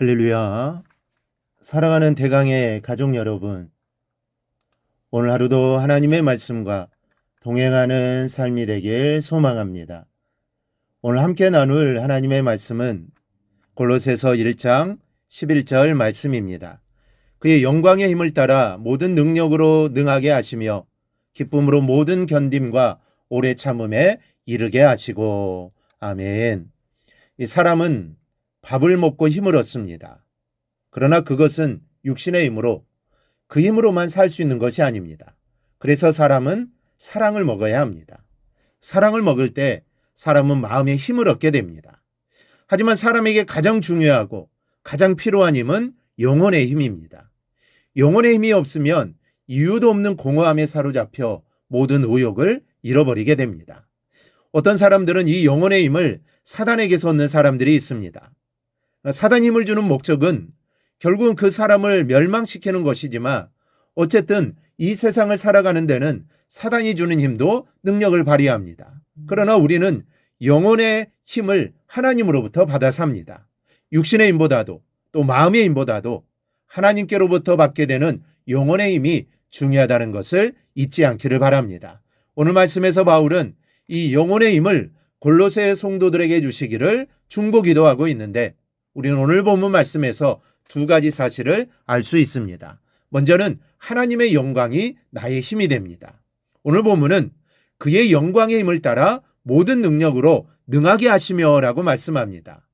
할렐루야. 사랑하는 대강의 가족 여러분. 오늘 하루도 하나님의 말씀과 동행하는 삶이 되길 소망합니다. 오늘 함께 나눌 하나님의 말씀은 골로새서 1장 11절 말씀입니다. 그의 영광의 힘을 따라 모든 능력으로 능하게 하시며 기쁨으로 모든 견딤과 오래 참음에 이르게 하시고 아멘. 이 사람은 밥을 먹고 힘을 얻습니다. 그러나 그것은 육신의 힘으로 그 힘으로만 살 수 있는 것이 아닙니다. 그래서 사람은 사랑을 먹어야 합니다. 사랑을 먹을 때 사람은 마음의 힘을 얻게 됩니다. 하지만 사람에게 가장 중요하고 가장 필요한 힘은 영혼의 힘입니다. 영혼의 힘이 없으면 이유도 없는 공허함에 사로잡혀 모든 의욕을 잃어버리게 됩니다. 어떤 사람들은 이 영혼의 힘을 사단에게서 얻는 사람들이 있습니다. 사단 힘을 주는 목적은 결국은 그 사람을 멸망시키는 것이지만 어쨌든 이 세상을 살아가는 데는 사단이 주는 힘도 능력을 발휘합니다. 그러나 우리는 영혼의 힘을 하나님으로부터 받아 삽니다. 육신의 힘보다도 또 마음의 힘보다도 하나님께로부터 받게 되는 영혼의 힘이 중요하다는 것을 잊지 않기를 바랍니다. 오늘 말씀에서 바울은 이 영혼의 힘을 골로새 성도들에게 주시기를 중보기도 하고 있는데 우리는 오늘 본문 말씀에서 두 가지 사실을 알 수 있습니다. 먼저는 하나님의 영광이 나의 힘이 됩니다. 오늘 본문은 그의 영광의 힘을 따라 모든 능력으로 능하게 하시며 라고 말씀합니다.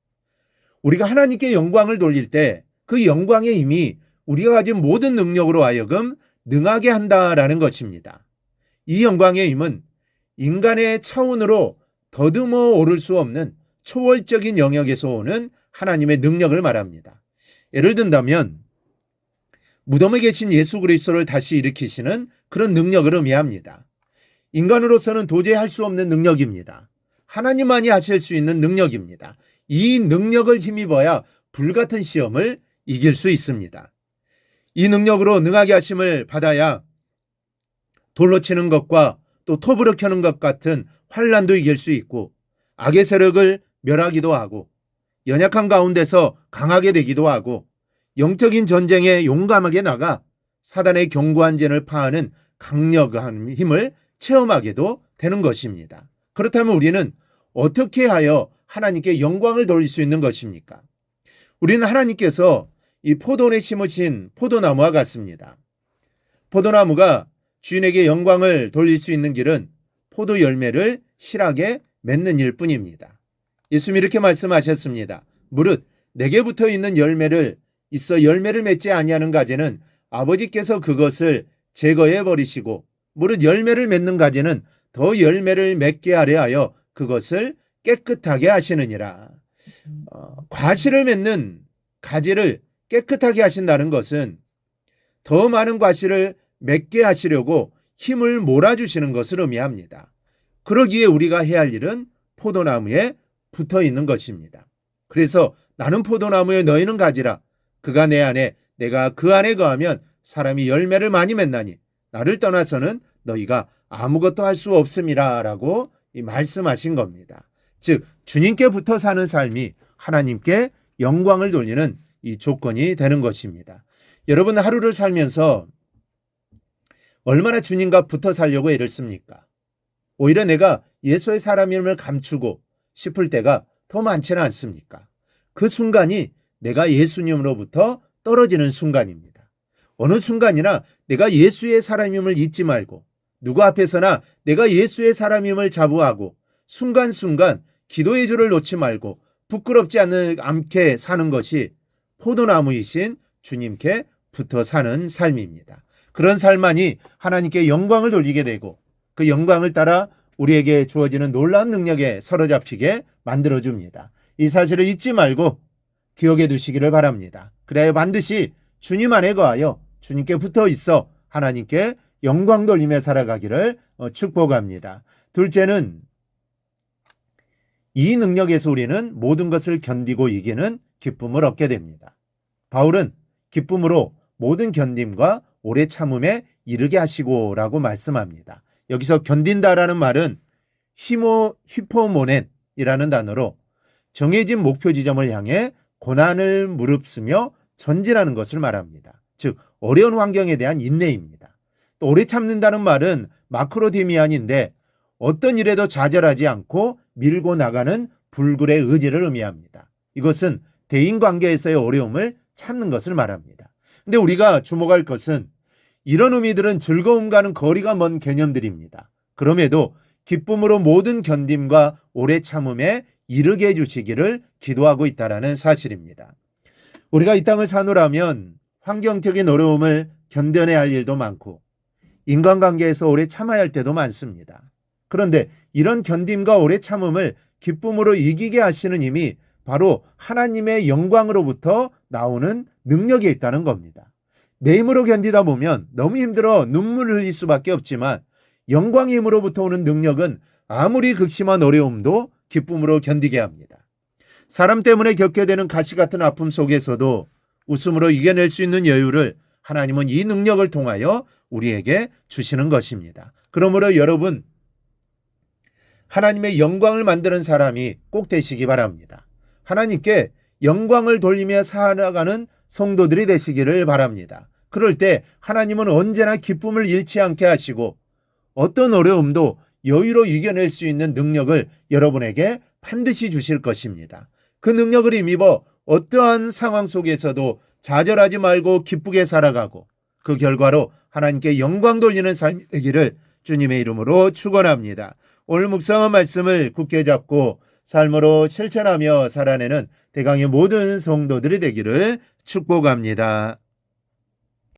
우리가 하나님께 영광을 돌릴 때 그 영광의 힘이 우리가 가진 모든 능력으로 하여금 능하게 한다라는 것입니다. 이 영광의 힘은 인간의 차원으로 더듬어 오를 수 없는 초월적인 영역에서 오는 하나님의 능력을 말합니다. 예를 든다면 무덤에 계신 예수 그리스도를 다시 일으키시는 그런 능력을 의미합니다. 인간으로서는 도저히 할 수 없는 능력입니다. 하나님만이 하실 수 있는 능력입니다. 이 능력을 힘입어야 불같은 시험을 이길 수 있습니다. 이 능력으로 능하게 하심을 받아야 돌로 치는 것과 또 톱으로 켜는 것 같은 환란도 이길 수 있고 악의 세력을 멸하기도 하고 연약한 가운데서 강하게 되기도 하고 영적인 전쟁에 용감하게 나가 사단의 견고한 진을 파하는 강력한 힘을 체험하게도 되는 것입니다. 그렇다면 우리는 어떻게 하여 하나님께 영광을 돌릴 수 있는 것입니까? 우리는 하나님께서 이 포도원에 심으신 포도나무와 같습니다. 포도나무가 주인에게 영광을 돌릴 수 있는 길은 포도 열매를 실하게 맺는 일 뿐입니다. 예수님이 이렇게 말씀하셨습니다. 무릇 내게 붙어 있는 열매를 있어 열매를 맺지 아니하는 가지는 아버지께서 그것을 제거해 버리시고 무릇 열매를 맺는 가지는 더 열매를 맺게 하려 하여 그것을 깨끗하게 하시느니라. 어, 과실을 맺는 가지를 깨끗하게 하신다는 것은 더 많은 과실을 맺게 하시려고 힘을 몰아주시는 것을 의미합니다. 그러기에 우리가 해야 할 일은 포도나무에 붙어 있는 것입니다. 그래서 나는 포도나무에 너희는 가지라. 그가 내 안에 내가 그 안에 거하면 사람이 열매를 많이 맺나니 나를 떠나서는 너희가 아무것도 할 수 없음이라라고 말씀하신 겁니다. 즉 주님께 붙어 사는 삶이 하나님께 영광을 돌리는 이 조건이 되는 것입니다. 여러분 하루를 살면서 얼마나 주님과 붙어 살려고 애를 씁니까? 오히려 내가 예수의 사람임을 감추고 싶을 때가 더 많지는 않습니까? 그 순간이 내가 예수님으로부터 떨어지는 순간입니다. 어느 순간이나 내가 예수의 사람임을 잊지 말고 누구 앞에서나 내가 예수의 사람임을 자부하고 순간순간 기도의 줄을 놓지 말고 부끄럽지 않게 사는 것이 포도나무이신 주님께 붙어 사는 삶입니다. 그런 삶만이 하나님께 영광을 돌리게 되고 그 영광을 따라 우리에게 주어지는 놀라운 능력에 사로잡히게 만들어 줍니다. 이 사실을 잊지 말고 기억해 두시기를 바랍니다. 그래야 반드시 주님 안에 거하여 주님께 붙어 있어 하나님께 영광 돌리며 살아가기를 어, 축복합니다. 둘째는 이 능력에서 우리는 모든 것을 견디고 이기는 기쁨을 얻게 됩니다. 바울은 기쁨으로 모든 견딤과 오래 참음에 이르게 하시고라고 말씀합니다. 여기서 견딘다라는 말은 히모 히포모넨이라는 단어로 정해진 목표 지점을 향해 고난을 무릅쓰며 전진하는 것을 말합니다. 즉 어려운 환경에 대한 인내입니다. 또 오래 참는다는 말은 마크로데미안인데 어떤 일에도 좌절하지 않고 밀고 나가는 불굴의 의지를 의미합니다. 이것은 대인 관계에서의 어려움을 참는 것을 말합니다. 근데 우리가 주목할 것은 이런 의미들은 즐거움과는 거리가 먼 개념들입니다. 그럼에도 기쁨으로 모든 견딤과 오래 참음에 이르게 해주시기를 기도하고 있다라는 사실입니다. 우리가 이 땅을 사노라면 환경적인 어려움을 견뎌내야 할 일도 많고 인간관계에서 오래 참아야 할 때도 많습니다. 그런데 이런 견딤과 오래 참음을 기쁨으로 이기게 하시는 힘이 바로 하나님의 영광으로부터 나오는 능력이 있다는 겁니다. 내 힘으로 견디다 보면 너무 힘들어 눈물을 흘릴 수밖에 없지만 영광의 힘으로부터 오는 능력은 아무리 극심한 어려움도 기쁨으로 견디게 합니다. 사람 때문에 겪게 되는 가시 같은 아픔 속에서도 웃음으로 이겨낼 수 있는 여유를 하나님은 이 능력을 통하여 우리에게 주시는 것입니다. 그러므로 여러분, 하나님의 영광을 만드는 사람이 꼭 되시기 바랍니다. 하나님께 영광을 돌리며 살아가는 성도들이 되시기를 바랍니다. 그럴 때 하나님은 언제나 기쁨을 잃지 않게 하시고 어떤 어려움도 여유로 이겨낼 수 있는 능력을 여러분에게 반드시 주실 것입니다. 그 능력을 힘입어 어떠한 상황 속에서도 좌절하지 말고 기쁘게 살아가고 그 결과로 하나님께 영광 돌리는 삶이 되기를 주님의 이름으로 축원합니다. 오늘 묵상한 말씀을 굳게 잡고 삶으로 실천하며 살아내는 대강의 모든 성도들이 되기를 축복합니다.